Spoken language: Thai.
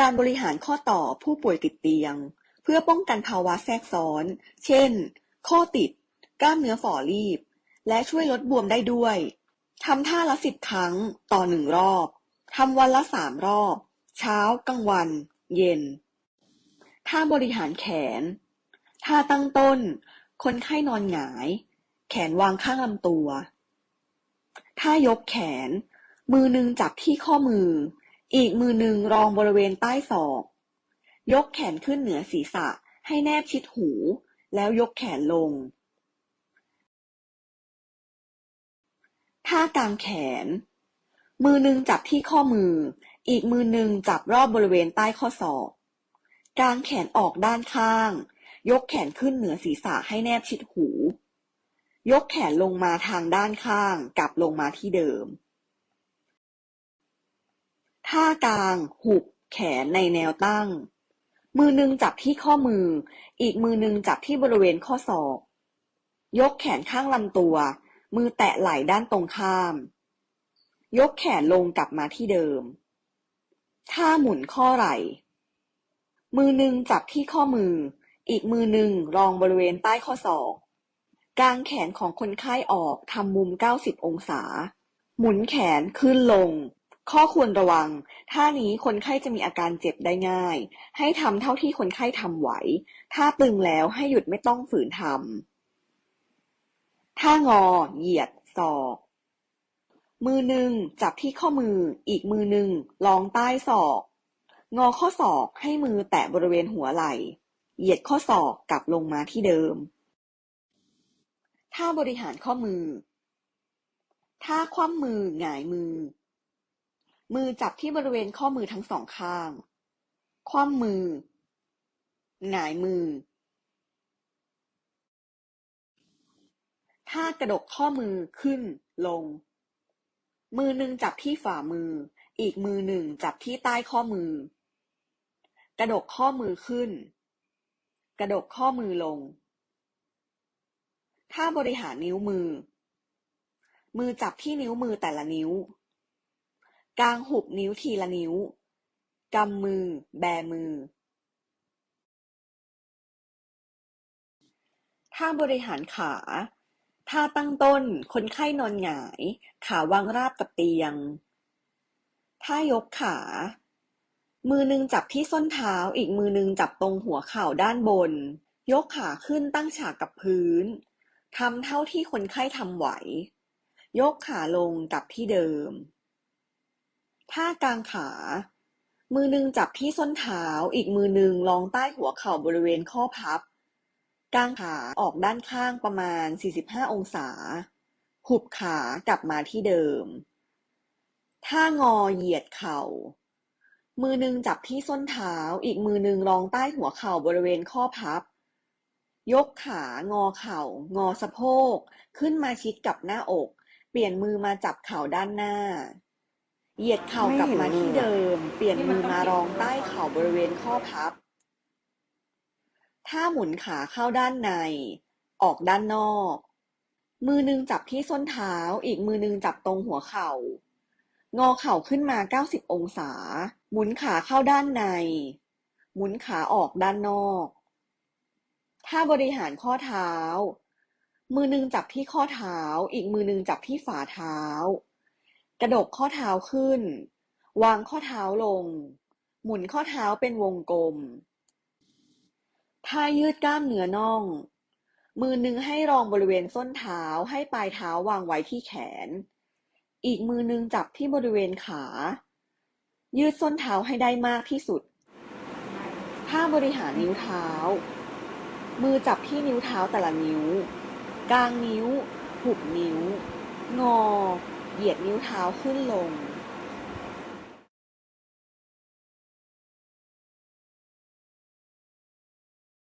การบริหารข้อต่อผู้ป่วยติดเตียง เพื่อป้องกันภาวะแทรกซ้อน เช่น ข้อติด กล้ามเนื้อฝ่อรีบ และช่วยลดบวมได้ด้วย ทำท่าละสิบครั้งต่อหนึ่งรอบ ทำวันละสามรอบ เช้ากลางวัน เย็น ท่าบริหารแขน ท่าตั้งต้น คนไข้นอนหงาย แขนวางข้างลำตัว ท่ายกแขน มือหนึ่งจับที่ข้อมือ อีกมือหนึ่งรองบริเวณใต้ศอก ยกแขนขึ้นเหนือศีรษะให้แนบชิดหู แล้วยกแขนลง ท่ากางแขน มือหนึ่งจับที่ข้อมือ อีกมือหนึ่งจับรอบบริเวณใต้ข้อศอก กางแขนออกด้านข้าง ยกแขนขึ้นเหนือศีรษะให้แนบชิดหู ยกแขนลงมาทางด้านข้าง กลับลงมาที่เดิม ท่ากลาง หุบ แขนในแนวตั้ง มือหนึ่งจับที่ข้อมือ อีกมือหนึ่งจับที่บริเวณข้อศอก ยกแขนข้างลำตัว มือแตะไหล่ด้านตรงข้าม ยกแขนลงกลับมาที่เดิม ท่าหมุนข้อไหล่ มือหนึ่งจับที่ข้อมือ อีกมือหนึ่งรองบริเวณใต้ข้อศอกกางแขนของคนไข้ออกทำมุม 90 องศา หมุนแขนขึ้นลง ข้อควรระวัง ท่านี้คนไข้จะมีอาการเจ็บได้ง่าย ให้ทำเท่าที่คนไข้ทำไหว ถ้าตึงแล้วให้หยุดไม่ต้องฝืนทำ ท่างอ เหยียด ศอก มือหนึ่งจับที่ข้อมือ อีกมือหนึ่งรองใต้ศอก งอข้อศอกให้มือแตะบริเวณหัวไหล่ เหยียดข้อศอกกลับลงมาที่เดิม ท่าบริหารข้อมือ ท่าคว่ำมือหงายมือ มือจับที่บริเวณข้อมือทั้งสองข้าง คว่ำมือ หงายมือ ท่ากระดกข้อมือขึ้นลง มือหนึ่งจับที่ฝ่ามือ อีกมือหนึ่งจับที่ใต้ข้อมือ กระดกข้อมือขึ้น กระดกข้อมือลง ท่าบริหารนิ้วมือ มือจับที่นิ้วมือแต่ละนิ้ว กางหุบนิ้วทีละนิ้ว กำมือ แบมือ ท่าบริหารขา ท่าตั้งต้น คนไข้นอนหงาย ขาวางราบกับเตียง ท่ายกขา มือหนึ่งจับที่ส้นเท้า อีกมือหนึ่งจับตรงหัวเข่าด้านบน ยกขาขึ้นตั้งฉากกับพื้น ทำเท่าที่คนไข้ทำไหว ยกขาลงกับที่เดิม ท่ากางขา มือหนึ่งจับที่ส้นเท้า อีกมือหนึ่งรองใต้หัวเข่าบริเวณข้อพับ กางขาออกด้านข้างประมาณ 45 องศา หุบขากลับมาที่เดิม ท่างอเหยียดเข่า มือหนึ่งจับที่ส้นเท้า อีกมือหนึ่งรองใต้หัวเข่าบริเวณข้อพับ ยกขางอเข่า งอสะโพก ขึ้นมาชิดกับหน้าอก เปลี่ยนมือมาจับเข่าด้านหน้า เหยียดเข่ากลับมาที่เดิม เปลี่ยนมือมารองใต้เข่าบริเวณข้อพับท่าหมุนขาเข้าด้านใน ออกด้านนอก มือหนึ่งจับที่ส้นเท้า อีกมือหนึ่งจับตรงหัวเข่า งอเข่าขึ้นมา 90 องศา หมุนขาเข้าด้านใน หมุนขาออกด้านนอกท่าบริหารข้อเท้า มือหนึ่งจับที่ข้อเท้า อีกมือหนึ่งจับที่ฝ่าเท้า กระดกข้อเท้าขึ้น วางข้อเท้าลง หมุนข้อเท้าเป็นวงกลม ท่ายืดกล้ามเนื้อน่อง มือหนึ่งให้รองบริเวณส้นเท้าให้ปลายเท้าวางไว้ที่แขน อีกมือหนึ่งจับที่บริเวณขา ยืดส้นเท้าให้ได้มากที่สุด ท่าบริหารนิ้วเท้า มือจับที่นิ้วเท้าแต่ละนิ้ว กลางนิ้ว หุบนิ้ว งอ เหยียดนิ้วเท้าขึ้นลง